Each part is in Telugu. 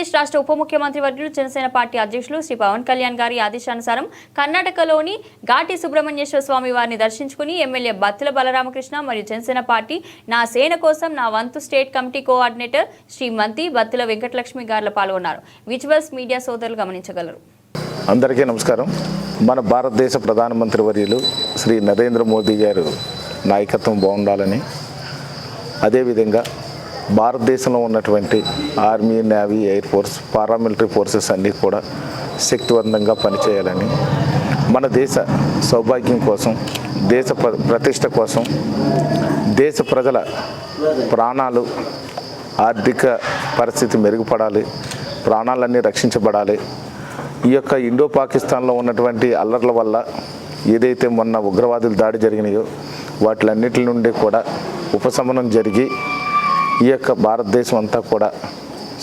ఆంధ్రప్రదేశ్ రాష్ట్ర ఉప ముఖ్యమంత్రి వర్యులు జనసేన పార్టీ అధ్యక్షులు శ్రీ పవన్ కళ్యాణ్ గారి ఆదేశానుసారం కర్ణాటకలోని ఘాటి సుబ్రహ్మణ్యేశ్వర స్వామి వారిని దర్శించుకుని ఎమ్మెల్యే బత్తుల బలరామకృష్ణ మరియు జనసేన పార్టీ నా సేన కోసం నా వంతు state committee coordinator Srimathi Battula Venkatalakshmi గారిలో పాల్గొన్నారు. విజువల్స్ మీడియా సోదరులు గమనించగలరు. అందరికీ నమస్కారం. మన భారతదేశ ప్రధానమంత్రి వర్యులు శ్రీ నరేంద్ర మోదీ గారు నాయకత్వం బాగుండాలని అదేవిధంగా భారతదేశంలో ఉన్నటువంటి army navy air force paramilitary forces అన్నీ కూడా శక్తివంతంగా పనిచేయాలని మన దేశ సౌభాగ్యం కోసం దేశ ప్ర- ప్రతిష్ట కోసం దేశ ప్రజల ప్రాణాలు ఆర్థిక పరిస్థితి మెరుగుపడాలి ప్రాణాలన్నీ రక్షించబడాలి. ఈ యొక్క ఇండో పాకిస్తాన్లో ఉన్నటువంటి అల్లర్ల వల్ల ఏదైతే మొన్న ఉగ్రవాదులు దాడి జరిగినాయో వాటిలన్నిటి నుండి కూడా ఉపశమనం జరిగి ఈ యొక్క భారతదేశం అంతా కూడా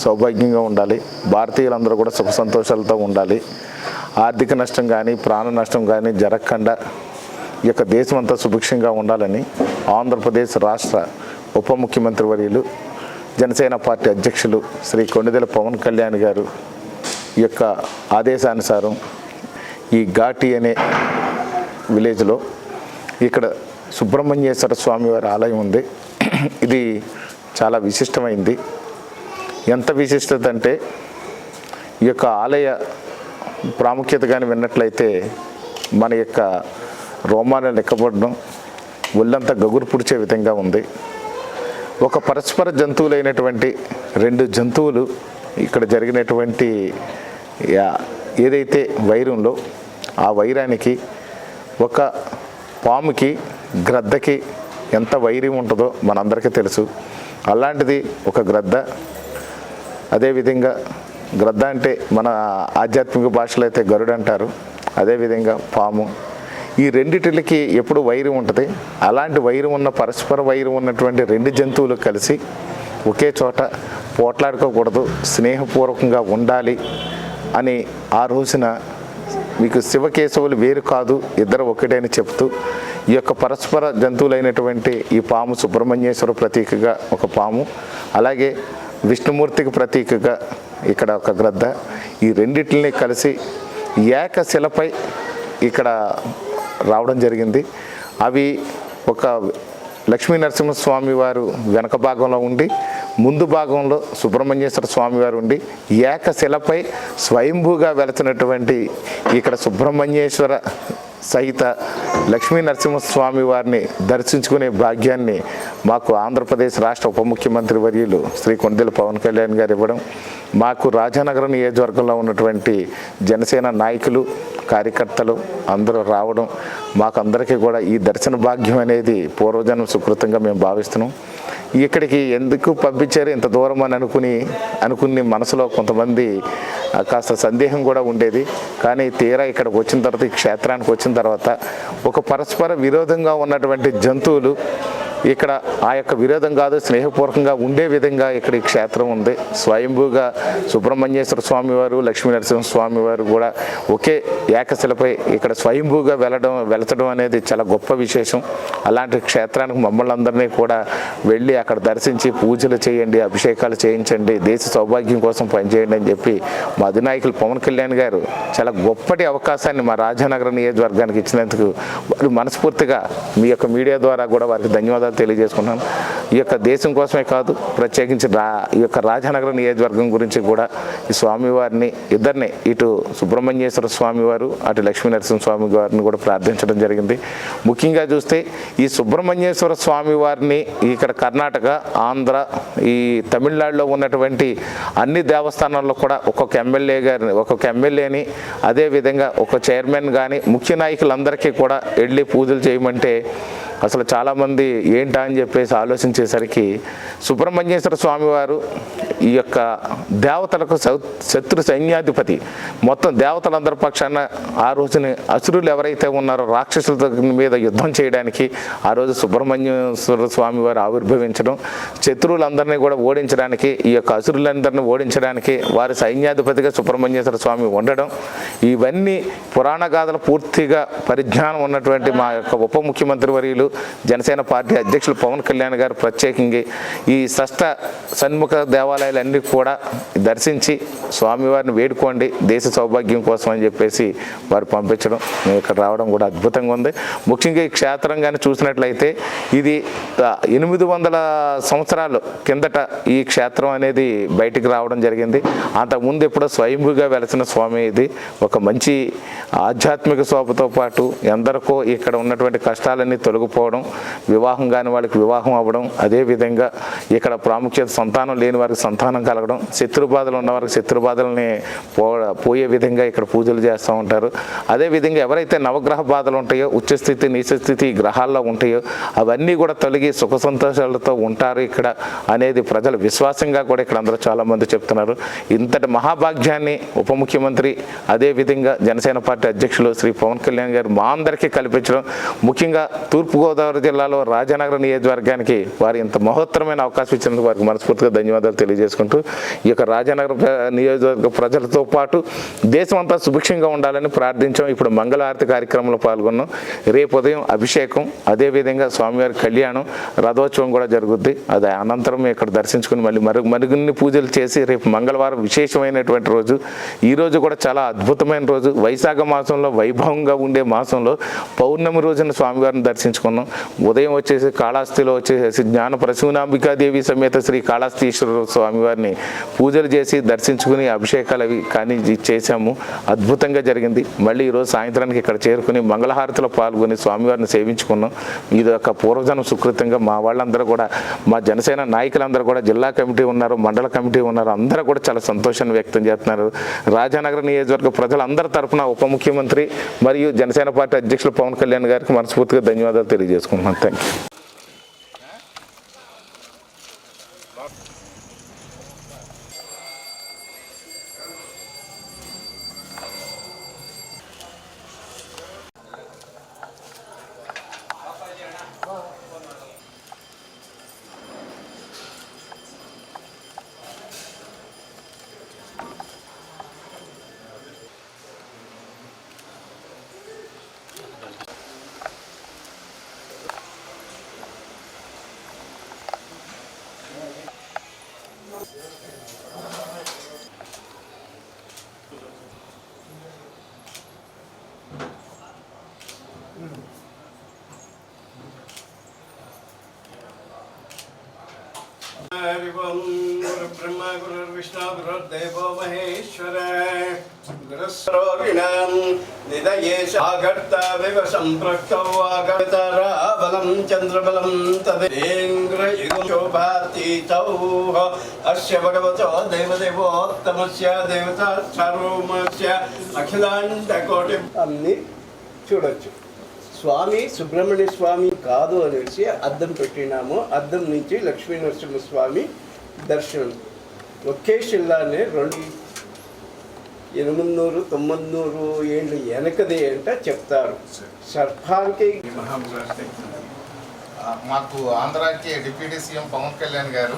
సౌభాగ్యంగా ఉండాలి. భారతీయులందరూ కూడా సుఖ సంతోషాలతో ఉండాలి. ఆర్థిక నష్టం కానీ ప్రాణ నష్టం కానీ జరగకుండా ఈ యొక్క దేశం అంతా సుభిక్షంగా ఉండాలని ఆంధ్రప్రదేశ్ రాష్ట్ర ఉప ముఖ్యమంత్రి వర్యులు జనసేన పార్టీ అధ్యక్షులు శ్రీ కొండదెల పవన్ కళ్యాణ్ గారు ఈ యొక్క ఆదేశానుసారం ఈ ఘాటి అనే విలేజ్లో ఇక్కడ సుబ్రహ్మణ్యేశ్వర స్వామి వారి ఆలయం ఉంది. ఇది చాలా విశిష్టమైంది. ఎంత విశిష్టత అంటే ఈ యొక్క ఆలయ ప్రాముఖ్యత కానీ విన్నట్లయితే మన యొక్క రోమాలను లెక్కపడడం ఒళ్ళంతా గగురు పుడిచే విధంగా ఉంది. ఒక పరస్పర జంతువులైనటువంటి రెండు జంతువులు ఇక్కడ జరిగినటువంటి యా- ఏదైతే వైరంలో ఆ వైరానికి ఒక పాముకి గ్రద్దకి ఎంత వైర్యం ఉంటుందో మనందరికీ తెలుసు. అలాంటిది ఒక గ్రద్ద. అదేవిధంగా గ్రద్ద అంటే మన ఆధ్యాత్మిక భాషలో అయితే గరుడు అంటారు. అదేవిధంగా పాము. ఈ రెండిటికి ఎప్పుడు వైరం ఉంటుంది? అలాంటి వైరం ఉన్న పరస్పర వైరం ఉన్నటువంటి రెండు జంతువులు కలిసి ఒకే చోట పోట్లాడుకోకూడదు. స్నేహపూర్వకంగా ఉండాలి అని ఆ రోజున మీకు శివకేశవులు వేరు కాదు ఇద్దరు ఒకటే అని చెప్తూ ఈ యొక్క పరస్పర జంతువులైనటువంటి ఈ పాము సుబ్రహ్మణ్యేశ్వర ప్రతీకగా ఒక పాము అలాగే విష్ణుమూర్తికి ప్రతీకగా ఇక్కడ ఒక గ్రద్ద ఈ రెండిటిని కలిసి ఏకశిలపై ఇక్కడ రావడం జరిగింది. అవి ఒక లక్ష్మీ నరసింహస్వామి వారు వెనక భాగంలో ఉండి ముందు భాగంలో సుబ్రహ్మణ్యేశ్వర స్వామి వారు ఉండి ఏకశిలపై స్వయంభూగా వెలచినటువంటి ఇక్కడ సుబ్రహ్మణ్యేశ్వర సహిత లక్ష్మీ నరసింహస్వామి వారిని దర్శించుకునే భాగ్యాన్ని మాకు ఆంధ్రప్రదేశ్ రాష్ట్ర ఉప ముఖ్యమంత్రి వర్యులు శ్రీ కొండెల పవన్ కళ్యాణ్ గారు ఇవ్వడం మాకు రాజానగరం నియోజకవర్గంలో ఉన్నటువంటి జనసేన నాయకులు కార్యకర్తలు అందరూ రావడం మాకు అందరికీ కూడా ఈ దర్శన భాగ్యం అనేది పూర్వజన్మ సుకృతంగా మేము భావిస్తున్నాం. ఇక్కడికి ఎందుకు పంపించారు? ఇంత దూరం అని అనుకుని అనుకుని మనసులో కొంతమంది కాస్త సందేహం కూడా ఉండేది. కానీ తీరా ఇక్కడికి వచ్చిన తర్వాత ఈ క్షేత్రానికి వచ్చిన తర్వాత ఒక పరస్పర విరోధంగా ఉన్నటువంటి జంతువులు ఇక్కడ ఆ యొక్క విరోధం కాదు స్నేహపూర్వకంగా ఉండే విధంగా ఇక్కడ ఈ క్షేత్రం ఉంది. స్వయంభూగా సుబ్రహ్మణ్యేశ్వర స్వామి వారు లక్ష్మీ నరసింహ స్వామి వారు కూడా ఒకే ఏకశిలపై ఇక్కడ స్వయంభూగా వెళ్ళడం వెళతడం అనేది చాలా గొప్ప విశేషం. అలాంటి క్షేత్రానికి మమ్మల్ని అందరినీ కూడా వెళ్ళి అక్కడ దర్శించి పూజలు చేయండి అభిషేకాలు చేయించండి దేశ సౌభాగ్యం కోసం పనిచేయండి అని చెప్పి మా అధినాయకులు పవన్ కళ్యాణ్ గారు చాలా గొప్పటి అవకాశాన్ని మా రాజానగర నియోజకవర్గానికి ఇచ్చినందుకు వారు మనస్ఫూర్తిగా మీ యొక్క మీడియా ద్వారా కూడా వారికి ధన్యవాదాలు తెలియజేసుకున్నాను ఈ యొక్క దేశం కోసమే కాదు ప్రత్యేకించి రా ఈ యొక్క రాజనగర నియోజకవర్గం గురించి కూడా ఈ స్వామివారిని ఇద్దరిని ఇటు సుబ్రహ్మణ్యేశ్వర స్వామివారు అటు లక్ష్మీ నరసింహ స్వామి వారిని కూడా ప్రార్థించడం జరిగింది. ముఖ్యంగా చూస్తే ఈ సుబ్రహ్మణ్యేశ్వర స్వామివారిని ఇక్కడ కర్ణాటక ఆంధ్ర ఈ తమిళనాడులో ఉన్నటువంటి అన్ని దేవస్థానాల్లో కూడా ఒక్కొక్క ఎమ్మెల్యే గారిని ఒక్కొక్క ఎమ్మెల్యేని అదేవిధంగా ఒక చైర్మన్ కానీ ముఖ్య నాయకులందరికీ కూడా వెళ్ళి పూజలు చేయమంటే అసలు చాలామంది ఏంటా అని చెప్పేసి ఆలోచించేసరికి సుబ్రహ్మణ్యేశ్వర స్వామివారు ఈ యొక్క దేవతలకు శత్రు సైన్యాధిపతి. మొత్తం దేవతలందరి పక్షాన ఆ రోజుని అసురులు ఎవరైతే ఉన్నారో రాక్షసుల మీద యుద్ధం చేయడానికి ఆ రోజు సుబ్రహ్మణ్యేశ్వర స్వామి వారు ఆవిర్భవించడం శత్రువులందరినీ కూడా ఓడించడానికి ఈ యొక్క అసురులందరినీ ఓడించడానికి వారి సైన్యాధిపతిగా సుబ్రహ్మణ్యేశ్వర స్వామి ఉండడం ఇవన్నీ పురాణ గాథలు పూర్తిగా పరిజ్ఞానం ఉన్నటువంటి మా యొక్క ఉప ముఖ్యమంత్రి వర్యులు జనసేన పార్టీ అధ్యక్షులు పవన్ కళ్యాణ్ గారు ప్రత్యేకంగా ఈ షష్ట సన్ముఖ దేవాలయాలన్నీ కూడా దర్శించి స్వామివారిని వేడుకోండి. దేశ సౌభాగ్యం కోసం అని చెప్పేసి వారు పంపించడం. మేము ఇక్కడ రావడం కూడా అద్భుతంగా ఉంది. ముఖ్యంగా ఈ క్షేత్రం కానీ చూసినట్లయితే ఇది ఎనిమిది వందల సంవత్సరాలు కిందట ఈ క్షేత్రం అనేది బయటికి రావడం జరిగింది. అంతకుముందు ఎప్పుడో స్వయంభూగా వెలసిన స్వామి ఇది. ఒక మంచి ఆధ్యాత్మిక శోభతో పాటు ఎందరికో ఇక్కడ ఉన్నటువంటి కష్టాలన్నీ తొలగిపోవడం వివాహం కాని వాళ్ళకి వివాహం అవ్వడం అదేవిధంగా ఇక్కడ ప్రాముఖ్యత సంతానం లేని వారికి సంతానం కలగడం శత్రు బాధలు ఉన్న వారికి శత్రు బాధల్ని పో పోయే విధంగా ఇక్కడ పూజలు చేస్తూ ఉంటారు. అదేవిధంగా ఎవరైతే నవగ్రహ బాధలు ఉంటాయో ఉచ్చస్థితి నీచస్థితి గ్రహాల్లో ఉంటాయో అవన్నీ కూడా తొలగి సుఖ సంతోషాలతో ఉంటారు ఇక్కడ అనేది ప్రజలు విశ్వాసంగా కూడా ఇక్కడ అందరూ చాలామంది చెప్తున్నారు. ఇంతటి మహాభాగ్యాన్ని ఉప ముఖ్యమంత్రి అదేవిధంగా జనసేన పార్టీ అధ్యక్షులు శ్రీ పవన్ కళ్యాణ్ గారు మా అందరికీ కల్పించడం ముఖ్యంగా తూర్పుగోదావరి జిల్లాలో రాజనగర నియోజకవర్గానికి వారు ఇంత మహోత్తరమైన అవకాశం ఇచ్చినందుకు వారికి మనస్ఫూర్తిగా ధన్యవాదాలు తెలియజేసుకుంటూ ఈ యొక్క రాజనగర నియోజకవర్గ ప్రజలతో పాటు దేశం అంతా సుభిక్షంగా ఉండాలని ప్రార్థించాం. ఇప్పుడు మంగళారతి కార్యక్రమంలో పాల్గొన్నాం. రేపు ఉదయం అభిషేకం అదేవిధంగా స్వామివారి కళ్యాణం రథోత్సవం కూడా జరుగుద్ది. అది అనంతరం ఇక్కడ దర్శించుకుని మళ్ళీ మరి మరిన్ని పూజలు చేసి రేపు మంగళవారం విశేషమైనటువంటి రోజు. ఈ రోజు కూడా చాలా అద్భుతమైన రోజు. వైశాఖ మాసంలో వైభవంగా ఉండే మాసంలో పౌర్ణమి రోజున స్వామివారిని దర్శించుకున్నాం. ఉదయం వచ్చేసి కాళాస్తిలో వచ్చేసి జ్ఞాన ప్రసూనాంబికాదేవి సమేత శ్రీ కాళాస్తీశ్వర స్వామివారిని పూజలు చేసి దర్శించుకుని అభిషేకాలు అవి కానీ చేశాము. అద్భుతంగా జరిగింది. మళ్ళీ ఈరోజు సాయంత్రానికి ఇక్కడ చేరుకుని మంగళహారతిలో పాల్గొని స్వామివారిని సేవించుకున్నాం. ఇది ఒక పూర్వజనం సుకృతంగా మా వాళ్ళందరూ కూడా మా జనసేన నాయకులందరూ కూడా జిల్లా కమిటీ ఉన్నారు మండల కమిటీ ఉన్నారు అందరూ కూడా చాలా సంతోషాన్ని వ్యక్తం చేస్తున్నారు. రాజానగర నియోజకవర్గ ప్రజలందరి తరఫున ఉప ముఖ్యమంత్రి మరియు జనసేన పార్టీ అధ్యక్షులు పవన్ కళ్యాణ్ గారికి మనస్ఫూర్తిగా ధన్యవాదాలు తెలియజేసుకుంటున్నాను. థ్యాంక్ హరివం గురుబ్రహ్మ గురుర్విష్ణు గురుర్దేవో మహేశ్వర గురుస్రోవిణం నిదయేశాగర్త వివ సంపృక్తౌ ఆగతరాబలం చంద్రబలం తదేంద్రయుగోభాతీతౌ అస్య భగవతో దేవదేవోత్తమస్య దేవతాస్వరూమస్య అఖిలాండ కోటి అన్ని చూడొచ్చు। స్వామి సుబ్రహ్మణ్య స్వామి కాదు అనేసి అద్దం పెట్టినాము. అద్దం నుంచి లక్ష్మీ నరసింహ స్వామి దర్శనం. ఒకే శిల్లానే రెండు ఎనిమిది నూరు తొమ్మిది నూరు ఏళ్ళు వెనకది అంటే చెప్తారు. సర్పానికి మాకు ఆంధ్రాకి డిప్యూటీ సీఎం పవన్ కళ్యాణ్ గారు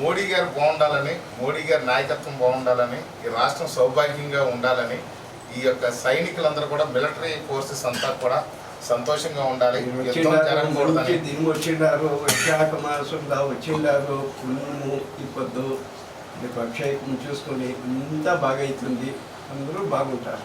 మోడీ గారు బాగుండాలని మోడీ గారి నాయకత్వం బాగుండాలని ఈ రాష్ట్రం సౌభాగ్యంగా ఉండాలని ఈ యొక్క సైనికులందరూ కూడా మిలిటరీ ఫోర్సెస్ అంతా కూడా సంతోషంగా ఉండాలి. వచ్చిండారు వైశాఖ మాసంలో వచ్చిండారు పుణ్యము ఇప్పుడు మీకు అక్షయకం చూసుకొని అంతా బాగా అవుతుంది. అందరూ బాగుంటారు.